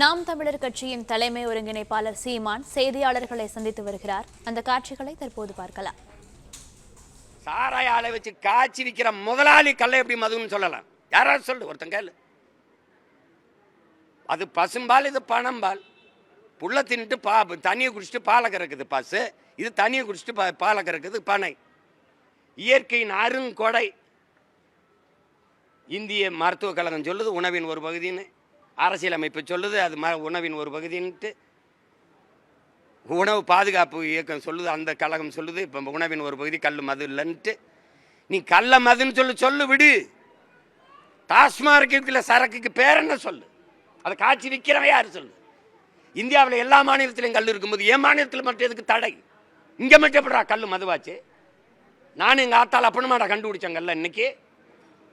நாம் தமிழர் கட்சியின் தலைமை ஒருங்கிணைப்பாளர் சீமான் செய்தியாளர்களை சந்தித்து வருகிறார். அந்த காட்சிகளை தற்போது பார்க்கலாம். சாராய ஆலை வச்சு காய்ச்சி விற்கிற முதலாளி கல்லை எப்படி மதுன்னு சொல்லலாம். யாராவது சொல்லு ஒருத்தங்க அது பசும்பால் இது பணம்பால். புள்ள தின்னுட்டு பா தண்ணியை குடிச்சிட்டு பாலை கறக்குது பசு. இது தண்ணியை குடிச்சிட்டு பா பாலை கறக்குது பனை. இயற்கையின் அருங்கொடை. இந்திய மருத்துவக் கழகம் சொல்லுது உணவின் ஒரு பகுதின்னு. அரசியலமைப்பு சொல்லுது அது ம உணவின் ஒரு பகுதின்ட்டு உணவு பாதுகாப்பு இயக்கம் சொல்லுது அந்த கழகம் சொல்லுது இப்போ உணவின் ஒரு பகுதி கல் மது இல்லைன்ட்டு. நீ கள்ள மதுன்னு சொல்லி சொல்லு விடு. டாஸ்மார்க்கு இருக்கிற சரக்குக்கு பேர் என்ன சொல்லு? அதை காய்ச்சி விற்கிறவன் யார் சொல்லு? இந்தியாவில் எல்லா மாநிலத்திலையும் கல் இருக்கும்போது என் மாநிலத்தில் மட்டும் எதுக்கு தடை? இங்கே மட்டும் எப்படா கல் மதுவாச்சு? நானும் எங்கள் ஆத்தால் அப்பனுமாடா கண்டுபிடிச்சேங்கல்ல இன்னைக்கு.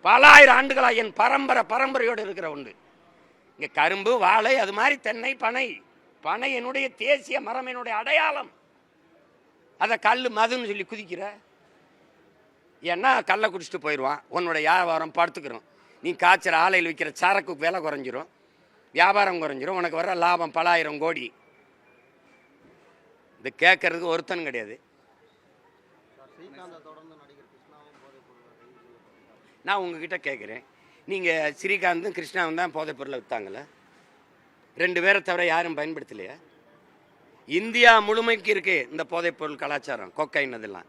பல ஆயிரம் ஆண்டுகளாக என் பரம்பரை பரம்பரையோடு இருக்கிற ஒன்று. இங்கே கரும்பு வாழை அது மாதிரி தென்னை பனை. பனை என்னுடைய தேசிய மரம் என்னுடைய அடையாளம். அதை கல் மதுன்னு சொல்லி குதிக்கிற. ஏன்னா கல்லை குடிச்சிட்டு போயிடுவான். உன்னோட வியாபாரம் படுத்துக்கிறோம். நீ காய்ச்சற ஆலையில் விற்கிற சரக்கு விலை குறைஞ்சிரும். வியாபாரம் குறைஞ்சிரும். உனக்கு வர லாபம் பலாயிரம் கோடி. இது கேட்கறதுக்கு ஒருத்தன் கிடையாது. நான் உங்ககிட்ட கேட்குறேன். நீங்கள் ஸ்ரீகாந்தும் கிருஷ்ணாவும் தான் போதைப் பொருளை விற்றாங்களே ரெண்டு பேரை தவிர யாரும் பயன்படுத்தலையா? இந்தியா முழுமைக்கு இருக்கு இந்த போதைப் பொருள் கலாச்சாரம் கொக்கைன் அதெல்லாம்.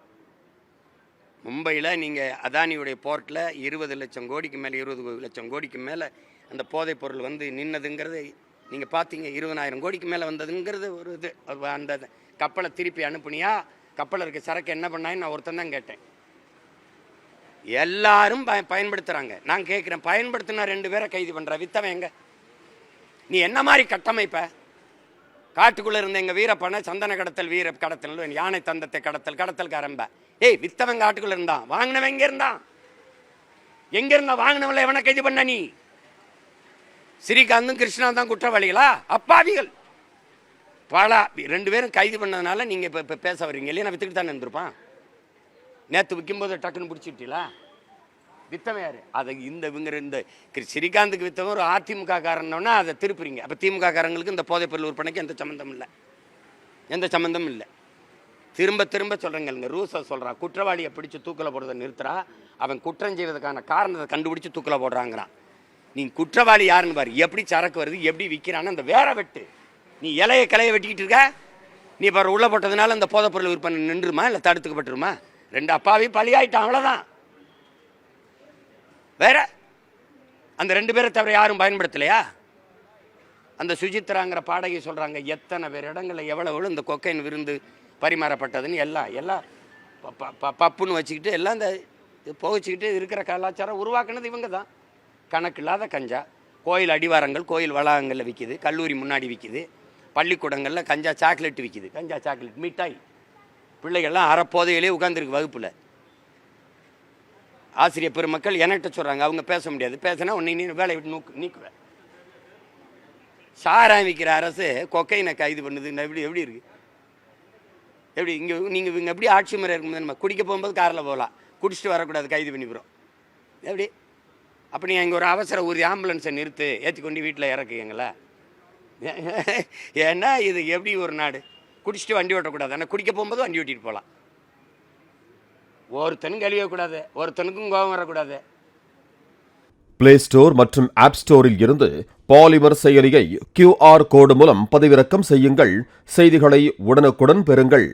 மும்பையில் நீங்கள் அதானியுடைய போர்ட்டில் இருபது லட்சம் கோடிக்கு மேலே இருபது லட்சம் கோடிக்கு மேலே அந்த போதைப் பொருள் வந்து நின்னதுங்கிறது நீங்கள் பார்த்தீங்க இருபதாயிரம் கோடிக்கு மேலே வந்ததுங்கிறது ஒரு இது. அந்த கப்பலை திருப்பி அனுப்புனியா? கப்பலில் இருக்க சரக்கு என்ன பண்ணான்னு நான் ஒருத்தன் தான் கேட்டேன். எல்லாரும் பய பயன்படுத்துகிறாங்க நான் கேட்குறேன் பயன்படுத்தின ரெண்டு பேரை கைது பண்ணுற வித்தவன் எங்க? நீ என்ன மாதிரி கட்டமைப்ப? காட்டுக்குள்ளே இருந்த எங்கள் வீரப்பனை சந்தன கடத்தல் வீர கடத்தல் யானை தந்தத்தை கடத்தல் கடத்தல் கரம்ப ஏய் வித்தவன் காட்டுக்குள்ளே இருந்தான். வாங்கினவன் எங்கே இருந்தான். எங்கே இருந்தா வாங்கினவங்கள எவனை கைது பண்ண நீ? ஸ்ரீகாந்தும் கிருஷ்ணா தான் குற்றவாளிகளா? அப்பாவிகள். பல ரெண்டு பேரும் கைது பண்ணதுனால நீங்கள் இப்போ இப்போ பேச வர்றீங்க. இல்லையா நான் வித்துக்கிட்டு தானே இருந்திருப்பான்? நேற்று விற்கும்போது டக்குன்னு பிடிச்சிட்டீங்களா வித்தவன் யார்? அதை இந்த இவங்க இந்த ஸ்ரீகாந்துக்கு வித்தவன் ஒரு அதிமுக காரணம்னா அதை திருப்புறீங்க. அப்போ திமுக காரங்களுக்கு இந்த போதைப்பொருள் விற்பனைக்கு எந்த சம்மந்தம் இல்லை. எந்த சம்மந்தமும் இல்லை. திரும்ப திரும்ப சொல்கிறேங்க இந்த ரூஸை சொல்கிறான் குற்றவாளியை பிடிச்சி தூக்கில் போடுறதை நிறுத்துறா. அவன் குற்றம் செய்வதற்கான காரணத்தை கண்டுபிடிச்சி தூக்கில் போடுறாங்கிறான். நீ குற்றவாளி யாருன்னு பாரு எப்படி சரக்கு வருது எப்படி விற்கிறான்னு அந்த வேற வெட்டு. நீ இலையை கிளைய வெட்டிக்கிட்டு இருக்க? நீ இப்போ உள்ள போட்டதுனால அந்த போதைப்பொருள் விற்பனை நின்றுமா இல்லை தடுத்துக்கப்பட்டுருமா? ரெண்டு அப்பாவி பலியாயிட்டான் அவ்வளோதான் வேற? அந்த ரெண்டு பேரை தவிர யாரும் பயன்படுத்தலையா? அந்த சுஜித்ராங்கிற பாடகி சொல்கிறாங்க எத்தனை பேர் இடங்களில் எவ்வளவு இந்த கொக்கைன் விருந்து பரிமாறப்பட்டதுன்னு எல்லாம் எல்லாம் ப- ப- ப- பப்புன்னு வச்சுக்கிட்டு எல்லாம் இந்த இது புகைச்சிக்கிட்டு இருக்கிற கலாச்சாரம் உருவாக்குனது இவங்க தான் கணக்கில்லாத கஞ்சா. கோயில் அடிவாரங்கள் கோயில் வளாகங்களில் விற்கிது கல்லூரி முன்னாடி விற்கிது பள்ளிக்கூடங்களில் கஞ்சா சாக்லேட் விற்கிது கஞ்சா சாக்லேட் மிட்டாய். பிள்ளைகள்லாம் அறப்போதையிலே உட்காந்துருக்கு வகுப்பில். ஆசிரியர் பெருமக்கள் என்கிட்ட சொல்கிறாங்க அவங்க பேச முடியாது. பேசினா உன்னை நீ வேலையை விட்டு நூக்கு நீக்குவேன் சாராயம் விற்கிற அரசு கொக்கையினை கைது பண்ணுது. எப்படி எப்படி இருக்குது எப்படி இங்கே நீங்கள் இவங்க எப்படி ஆட்சி முறை இருக்கும்போது நம்ம குடிக்க போகும்போது காரில் போகலாம். குடிச்சிட்டு வரக்கூடாது கைது பண்ணிக்கிறோம். எப்படி? அப்போ நீங்கள் இங்கே ஒரு அவசர ஊர்தி ஆம்புலன்ஸை நிறுத்து ஏற்றி கொண்டு வீட்டில் இறக்குங்களா ஏன்னா இது எப்படி ஒரு நாடு? குடிச்சிட்டு வண்டி ஓட்டக்கூடாது. ஆனால் குடிக்க போகும்போது வண்டி ஓட்டிட்டு போகலாம் ஒருத்தனுக்கு அழியக்கூடாது ஒருத்தனுக்கும் கோபம் வரக்கூடாது. பிளே ஸ்டோர் மற்றும் ஆப் ஸ்டோரில் இருந்து பாலிமர் செயலியை கியூஆர் கோடு மூலம் பதிவிறக்கம் செய்யுங்கள். செய்திகளை உடனுக்குடன் பெறுங்கள்.